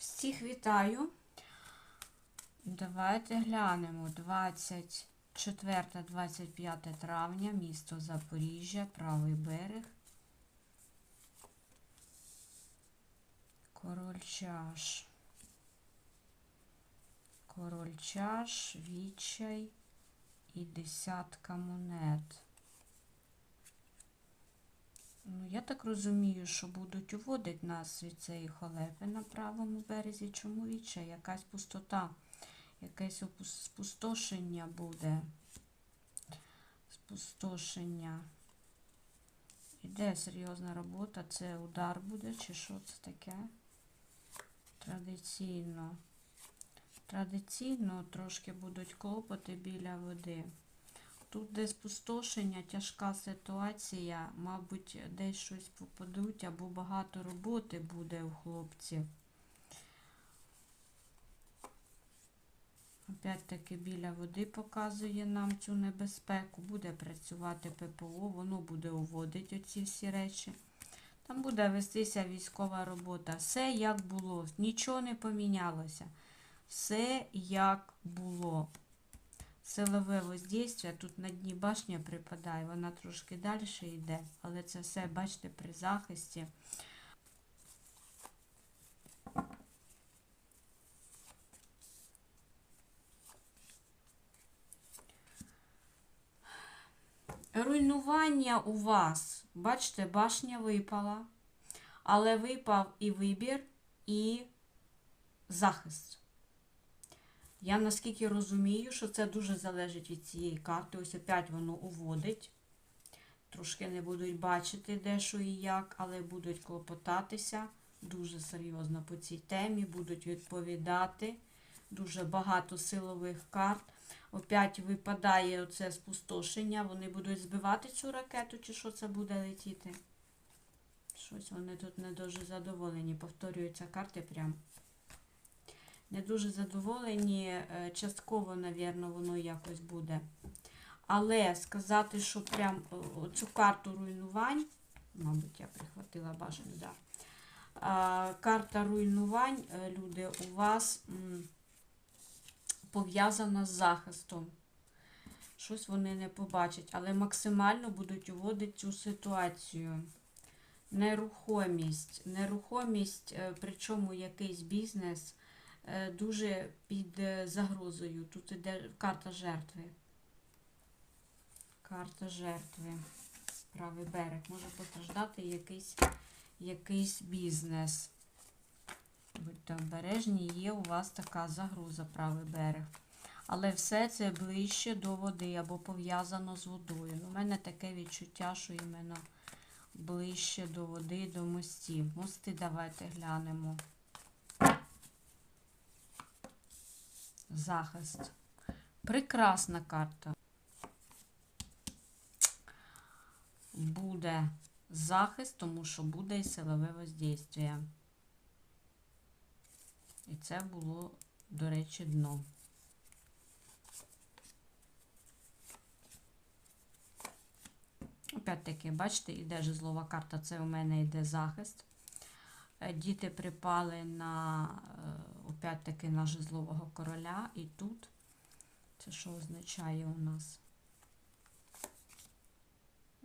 Всіх вітаю. Давайте глянемо 24-25 травня, місто Запоріжжя, правий берег. Король чаш. Король чаш, відчай і десятка монет. Ну, я так розумію, що будуть уводити нас від цієї халепи на правому березі. Чому відчай? Якась пустота, якесь спустошення буде. Спустошення. Іде серйозна робота. Це удар буде, чи що це таке? Традиційно. Традиційно трошки будуть клопоти біля води. Тут десь спустошення, тяжка ситуація, мабуть, десь щось попадуть, або багато роботи буде у хлопців. Опять-таки біля води показує нам цю небезпеку. Буде працювати ППО, воно буде уводити оці всі речі. Там буде вестися військова робота. Все як було, нічого не помінялося. Все як було силове воздействие. Тут на дні башня припадає, вона трошки далі йде, але це все, бачите, при захисті. Руйнування у вас, бачите, башня випала, але випав і вибір, і захист. Я наскільки розумію, що це дуже залежить від цієї карти. Ось опять воно уводить. Трошки не будуть бачити, де що і як, але будуть клопотатися дуже серйозно по цій темі, будуть відповідати. Дуже багато силових карт. Опять випадає оце спустошення. Вони будуть збивати цю ракету, чи що це буде летіти? Щось вони тут не дуже задоволені. Повторюються карти прям не дуже задоволені. е, Частково, напевно, воно якось буде. Але сказати, що прям е, цю карту руйнувань, мабуть, я прихватила башню, да. Карта руйнувань, е, люди, у вас пов'язана з захистом. Щось вони не побачать, але максимально будуть уводити цю ситуацію. Нерухомість. Нерухомість, причому якийсь бізнес дуже під е, загрозою. Тут іде карта жертви. Карта жертви. Правий берег. Може постраждати якийсь, якийсь бізнес. Будьте обережні, є у вас така загроза, правий берег. Але все це ближче до води або пов'язано з водою. У мене таке відчуття, що іменно ближче до води, до мостів. Мости давайте глянемо. Захист. Прекрасна карта. Буде захист, тому що буде і силове воздействие. І це було, до речі, дно. Опять-таки, бачите, іде жезлова карта, це у мене йде захист. Е, Діти припали на, е, опять-таки, на жезлового короля. І тут, це що означає у нас?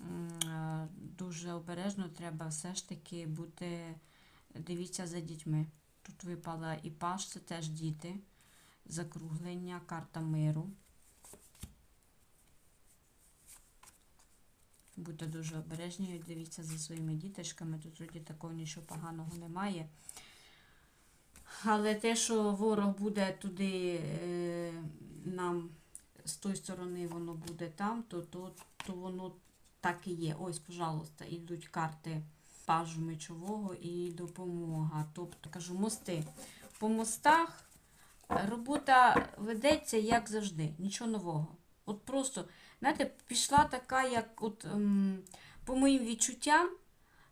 Е, Дуже обережно треба все ж таки бути, дивіться за дітьми. Тут випала і паш, це теж діти. Закруглення, карта миру. Будьте дуже обережні, дивіться за своїми діточками. Тут вроді такого нічого поганого немає. Але те, що ворог буде туди е, нам з тої сторони воно буде там, то, то, то воно так і є. Ось, пожалуйста, йдуть карти пажу мечового і допомога. Тобто, кажу, мости. По мостах робота ведеться як завжди, нічого нового. От просто, знаєте, пішла така, як от, ем, по моїм відчуттям,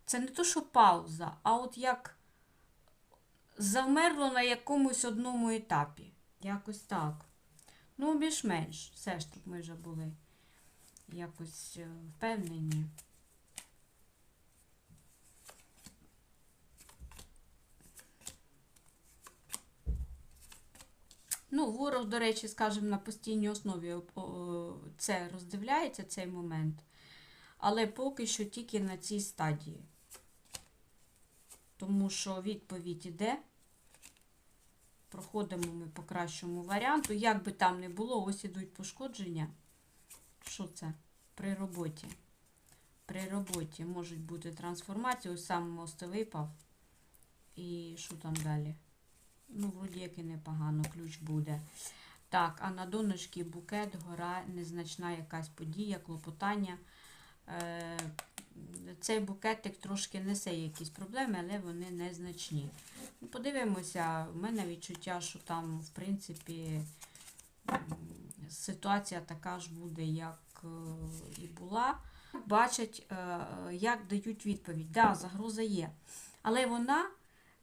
це не то, що пауза, а от як завмерло на якомусь одному етапі. Якось так. Ну, більш-менш. Все ж тут ми вже були якось е, впевнені. Ну, ворог, до речі, скажімо, на постійній основі о, це роздивляється цей момент, але поки що тільки на цій стадії. Тому що відповідь іде. Проходимо ми по кращому варіанту. Як би там не було, ось ідуть пошкодження. Що це? При роботі. При роботі можуть бути трансформації. Ось сам мост випав. І що там далі? Ну, вроді як і непогано, ключ буде. Так, а на донечки букет, гора, незначна якась подія, клопотання. Е, цей букетик трошки несе якісь проблеми, але вони незначні. Ну, Подивимося, в мене відчуття, що там, в принципі, ситуація така ж буде, як е, і була. Бачать, е, як дають відповідь. Да, загроза є. Але вона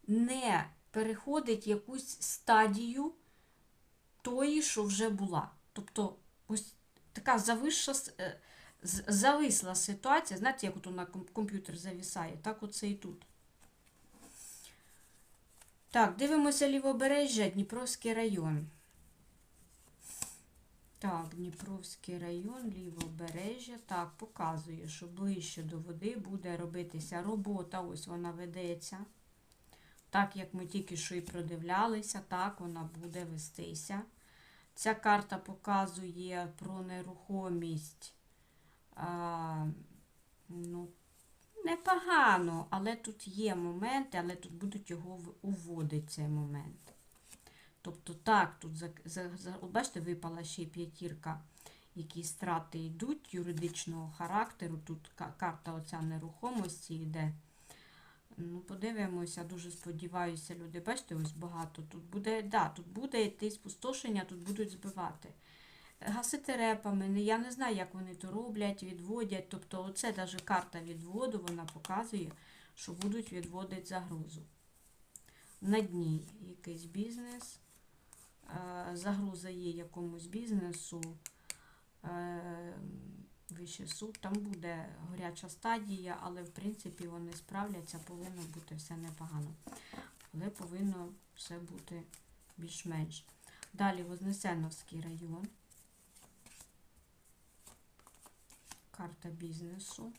не переходить якусь стадію тої, що вже була. Тобто, ось така зависша, с- е, зависла ситуація. Знаєте, як от на комп'ютер завісає, так оце і тут. Так, дивимося лівобережжя, Дніпровський район. Так, Дніпровський район, лівобережжя. Так, показує, що ближче до води буде робитися робота. Ось вона ведеться. Так, як ми тільки що і продивлялися, так вона буде вестися. Ця карта показує про нерухомість. А, ну, непогано, але тут є моменти, але тут будуть його уводити цей момент. Тобто, так, тут за, за, за, бачите, випала ще п'ятірка, які страти йдуть юридичного характеру. Тут карта оця нерухомості йде. Ну, подивимося, дуже сподіваюся, люди. Бачите, ось багато. Тут буде, да, тут буде йти спустошення, тут будуть збивати. Гасити репами, я не знаю, як вони то роблять, відводять. Тобто, оце навіть карта відводу, вона показує, що будуть відводити загрозу. На дні якийсь бізнес, е, загроза є якомусь бізнесу, е, вищий суд, там буде горяча стадія, але в принципі вони справляться, повинно бути все непогано. Але повинно все бути більш-менш. Далі Вознесеновський район. Карта бізнесу.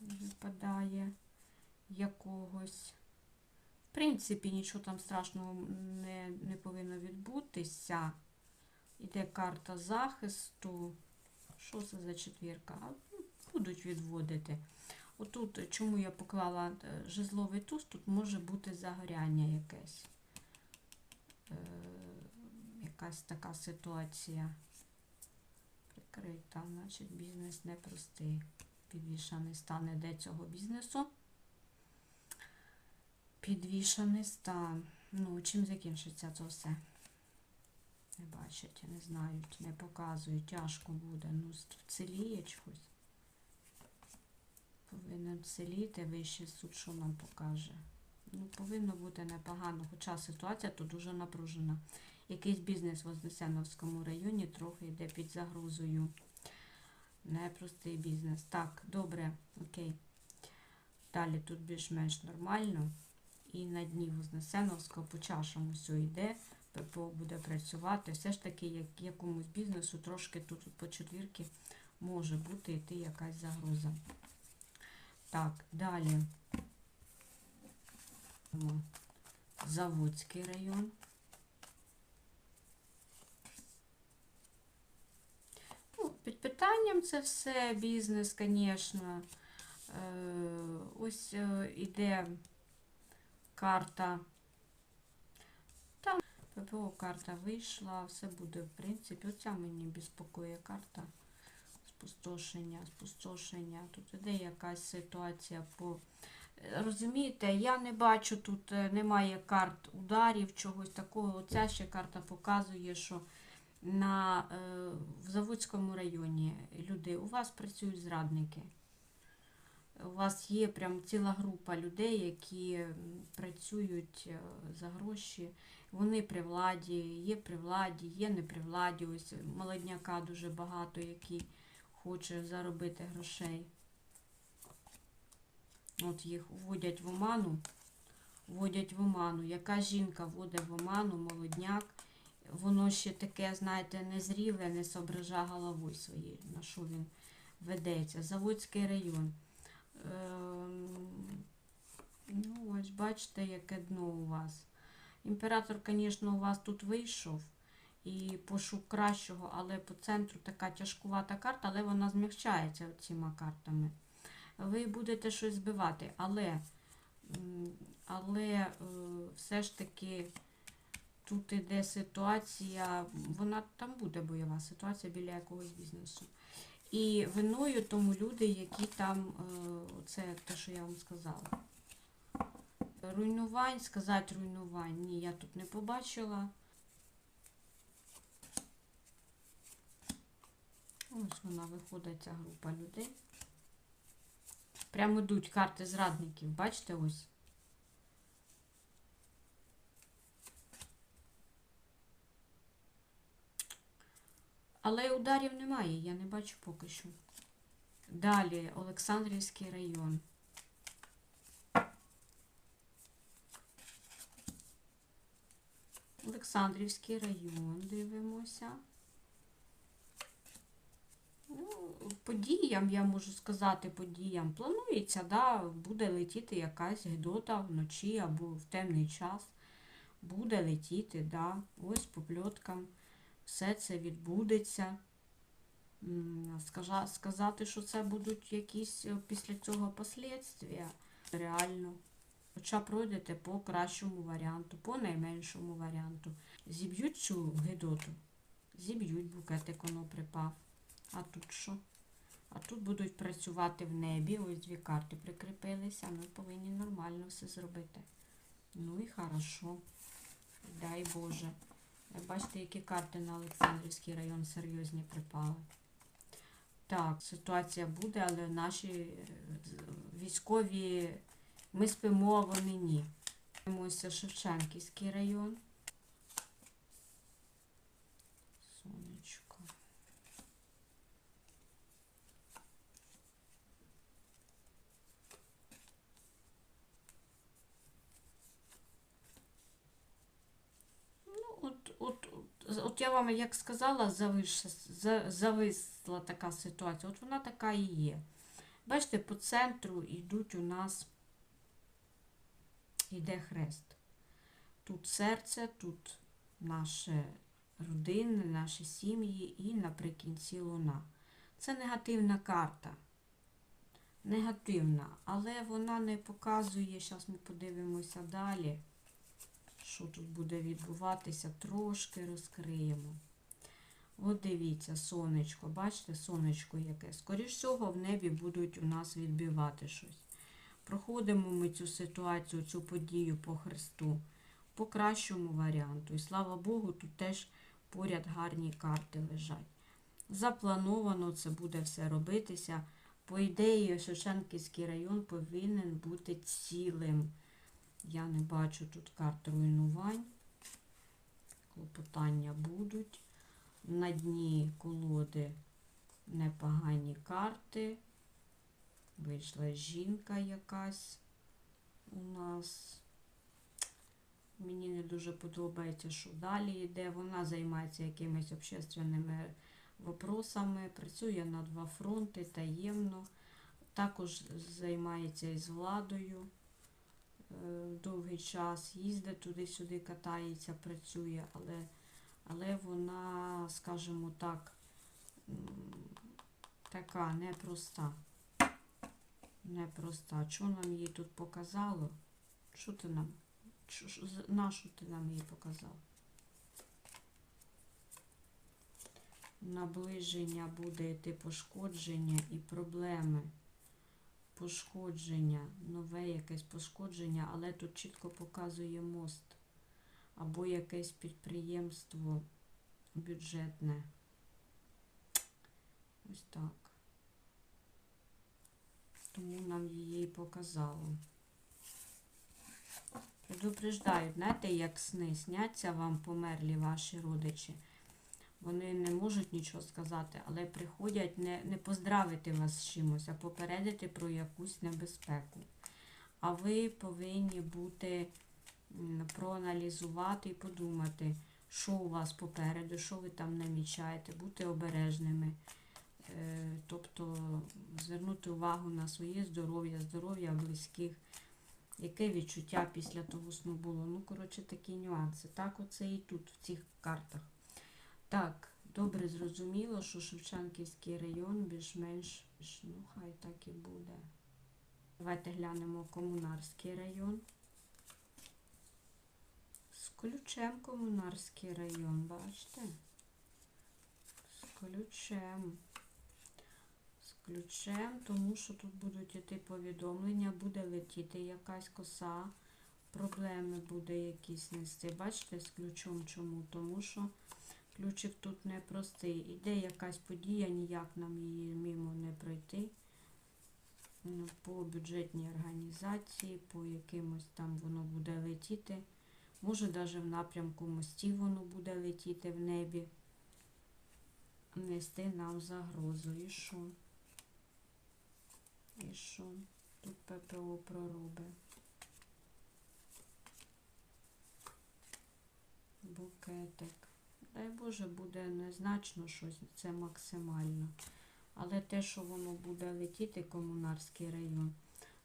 Випадає якогось. В принципі, нічого там страшного не, не повинно відбутися. Іде карта захисту. Що це за четвірка? Ну, Будуть відводити. Отут, чому я поклала е, жезловий туз, тут може бути загоряння якесь. Е, якась така ситуація. Прикрита, значить бізнес непростий. Підвішаний стан іде цього бізнесу. Підвішаний стан. Ну, чим закінчиться це все? Не бачать, не знають, не показують, тяжко буде. Ну, вціліє чогось. Повинен вціліти, вищий суд, що нам покаже. Ну, повинно бути непогано, хоча ситуація тут дуже напружена. Якийсь бізнес в Вознесеновському районі трохи йде під загрозою. Непростий бізнес. Так, добре, окей. Далі тут більш-менш нормально. І на дні Вознесеновського по чашам все йде. ППО буде працювати. Все ж таки, як якомусь бізнесу, трошки тут по четвірки може бути йти якась загроза. Так, далі. Заводський район. Ну, питанням це все, бізнес, звісно. Е, ось е, іде карта. Там ППО карта вийшла, все буде, в принципі. Оця мені безпокоює карта. Спустошення, спустошення. Тут іде якась ситуація по. Розумієте, я не бачу тут, е, немає карт ударів, чогось такого. Оця ще карта показує, що на, е, в Заводському районі люди, у вас працюють зрадники. У вас є прям ціла група людей, які працюють е, за гроші. Вони при владі, є при владі, є не при владі. Ось молодняка дуже багато, який хоче заробити грошей. От їх вводять в оману, вводять в оману. Яка жінка вводить в оману, молодняк, воно ще таке, знаєте, незріле, не сообража головою своєю, на що він ведеться. Заводський район. Ем, ну, ось бачите, яке дно у вас. Імператор, звісно, у вас тут вийшов і пошук кращого, але по центру така тяжкувата карта, але вона змягчається цими картами. Ви будете щось збивати, але, але е, все ж таки тут іде ситуація, вона там буде бойова ситуація біля якогось бізнесу. І виною тому люди, які там, е, це те, що я вам сказала. Руйнувань, сказати руйнувань, ні, я тут не побачила. Ось вона виходить, ця група людей. Прямо йдуть карти зрадників, бачите ось. Але ударів немає, я не бачу поки що. Далі Олександрівський район. Олександрівський район дивимося. Ну, подіям, я можу сказати, подіям. Планується, да, буде летіти якась гидота вночі або в темний час. Буде летіти, да, ось по пльоткам. Все це відбудеться. Сказати, що це будуть якісь е, після цього послідствия, реально. Хоча пройдете по кращому варіанту, по найменшому варіанту. Зіб'ють цю гидоту. Зіб'ють букетик, воно припав. А тут що? А тут будуть працювати в небі. Ось дві карти прикріпилися. Ми повинні нормально все зробити. Ну і хорошо. Дай Боже. Ви Бачите, які карти на Олександрівський район серйозні припали. Так, ситуація буде, але наші е, військові, ми спимо, а вони ні. Дивимося Шевченківський район. Сонечко. Ну, от, от, я вам як сказала, завис, за- зависла така ситуація. От вона така і є. Бачите, по центру йдуть у нас йде хрест. Тут серце, тут наші родини, наші сім'ї і наприкінці луна. Це негативна карта. Негативна, але вона не показує, зараз ми подивимося далі, що тут буде відбуватися, трошки розкриємо. От дивіться, сонечко, бачите, сонечко яке. Скоріш всього, в небі будуть у нас відбивати щось. Проходимо ми цю ситуацію, цю подію по Христу, по кращому варіанту. І слава Богу, тут теж поряд гарні карти лежать. Заплановано це буде все робитися. По ідеї, Шевченківський район повинен бути цілим. Я не бачу тут карт руйнувань. Клопотання будуть. На дні колоди непогані карти. Вийшла жінка якась у нас. Мені не дуже подобається, що далі йде. Вона займається якимись общественними вопросами, працює на два фронти таємно. Також займається із владою довгий час, їздить туди-сюди, катається, працює, але, але вона, скажімо так, така непроста. Непроста. Що нам її тут показало? Що ти нам? На що ти нам її показав? Наближення буде йти пошкодження і проблеми. Пошкодження, нове якесь пошкодження, але тут чітко показує мост. Або якесь підприємство бюджетне. Ось так. Тому нам її і показало. Предупреждають, знаєте, як сни сняться вам померлі ваші родичі. Вони не можуть нічого сказати, але приходять не, не поздравити вас з чимось, а попередити про якусь небезпеку. А ви повинні бути проаналізувати і подумати, що у вас попереду, що ви там намічаєте, бути обережними. Е, Тобто звернути увагу на своє здоров'я, здоров'я близьких, яке відчуття після того сну було. Ну, коротше, такі нюанси. Так, оце і тут, в цих картах. Так, добре зрозуміло, що Шевченківський район більш-менш, ну, хай так і буде. Давайте глянемо Комунарський район. З ключем Комунарський район, бачите? З ключем. З ключем, тому що тут будуть йти повідомлення, буде летіти якась коса, проблеми буде якісь нести. Бачите, з ключом чому? Тому що ключик тут непростий. Іде якась подія, ніяк нам її мимо не пройти. Ну, По бюджетній організації, по якимось там воно буде летіти. Може, навіть в напрямку мостів воно буде летіти в небі, нести нам загрозу. І що? І що? Тут ППО проруби. Букетик. Дай Боже, буде незначно щось, це максимально. Але те, що воно буде летіти, комунарський район,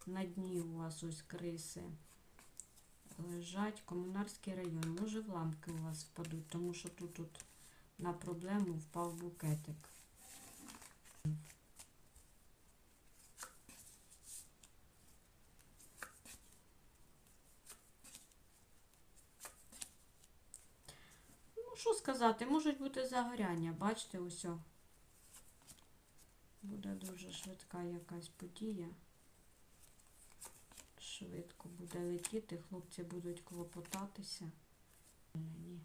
на дні у вас ось криси лежать, комунарський район. Може вламки у вас впадуть, тому що тут, тут на проблему впав букетик. Що сказати, можуть бути загоряння, бачите, ось. Буде дуже швидка якась подія. Швидко буде летіти, хлопці будуть клопотатися. Ні.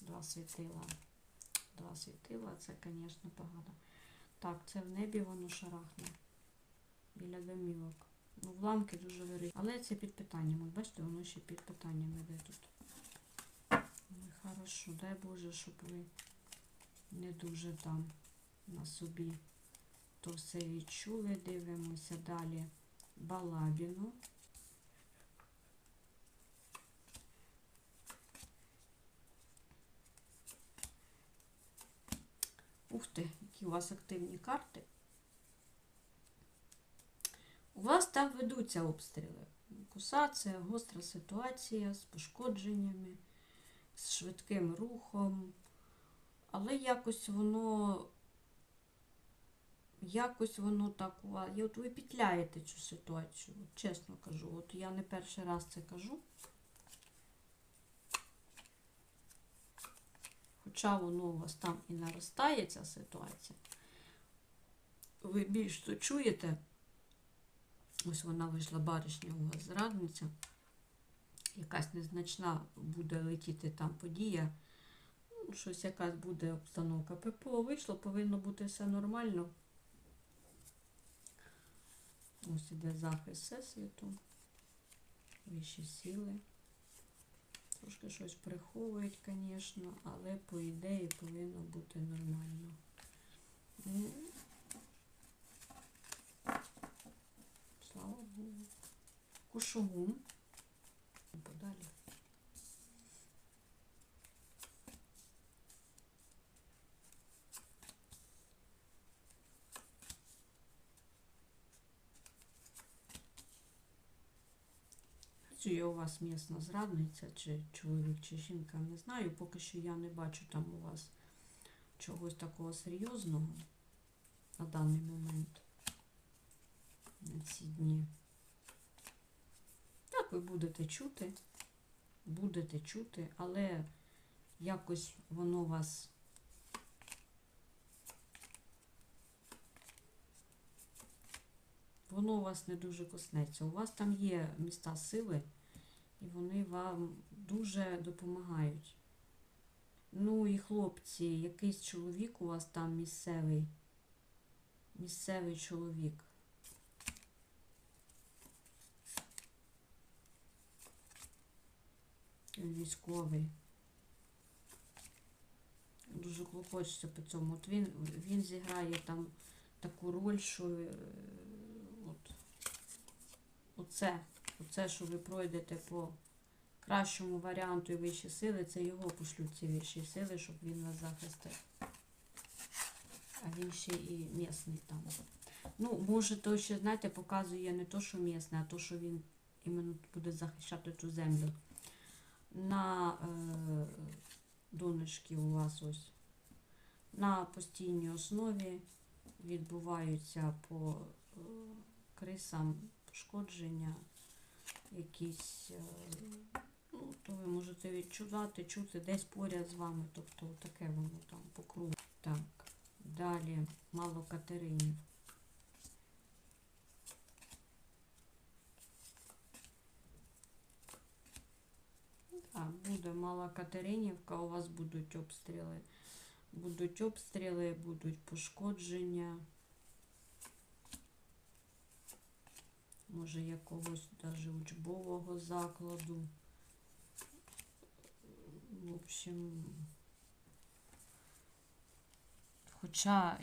Два світила. Два світила, це, звісно, погано. Так, це в небі воно шарахне. Біля домівок. Ну, вламки дуже великі. Але це під питанням. От бачите, воно ще під питанням іде тут. Хорошо, дай Боже, щоб ви не дуже там на собі то все відчули. Дивимося далі балабіну. Ух ти, які у вас активні карти. У вас там ведуться обстріли. Коса це гостра ситуація з пошкодженнями, з швидким рухом, але якось воно якось воно так у вас. І от ви петляєте цю ситуацію, чесно кажу. От я не перший раз це кажу. Хоча воно у вас там і наростає ця ситуація, ви більш то чуєте, ось вона вийшла баришня у вас зрадниця, якась незначна буде летіти там подія, ну, щось якась буде обстановка. ППО вийшло, повинно бути все нормально. Ось іде захист всесвіту, вищі сили. Трошки щось приховують, звісно, але по ідеї повинно бути нормально. Ну, Слава Богу. Кушугум. Подалі. Чи у вас місна зрадниця, чи чоловік, чи жінка, не знаю. Поки що я не бачу там у вас чогось такого серйозного на даний момент, на ці дні. Ви будете чути, будете чути, але якось воно вас. Воно у вас не дуже коснеться. У вас там є міста сили, і вони вам дуже допомагають. Ну і хлопці, якийсь чоловік у вас там місцевий, місцевий чоловік. Військовий. Дуже клопочеться по цьому. От він, він зіграє там таку роль, що е, от, оце, оце, що ви пройдете по кращому варіанту і вищі сили, це його пошлють ці вищі сили, щоб він вас захистив. А він ще і місний там. Ну, може, то ще, знаєте, показує не то, що місне, а то, що він іменно буде захищати ту землю. На е, донышки у вас ось на постійній основі відбуваються по е, крисам пошкодження, якісь, е, ну, то ви можете відчувати, чути десь поряд з вами, тобто таке воно там по кругу. Так, далі мало катеринів. Так, буде мала Катеринівка, у вас будуть обстріли. Будуть обстріли, будуть пошкодження. Може, якогось даже учбового закладу. В общем, хоча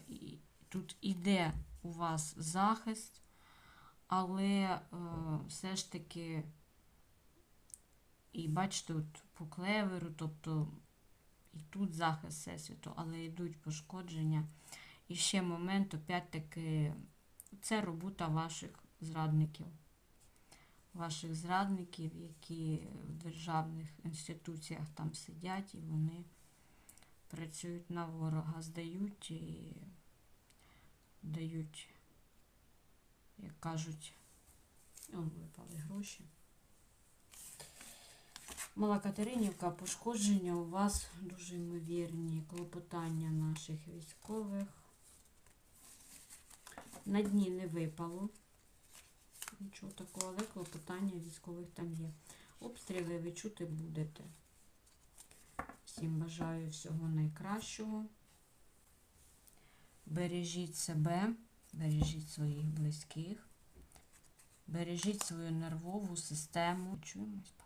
тут іде у вас захист, але е, все ж таки, і бачите, от по клеверу, тобто і тут захист всесвіту, але йдуть пошкодження. І ще момент, опять-таки, це робота ваших зрадників. Ваших зрадників, які в державних інституціях там сидять і вони працюють на ворога, здають і дають, як кажуть, випали гроші. Мала Катеринівка, пошкодження у вас дуже ймовірні, клопотання наших військових. На дні не випало. Нічого такого, але клопотання військових там є. Обстріли ви чути будете. Всім бажаю всього найкращого. Бережіть себе, бережіть своїх близьких, бережіть свою нервову систему. Чуємось.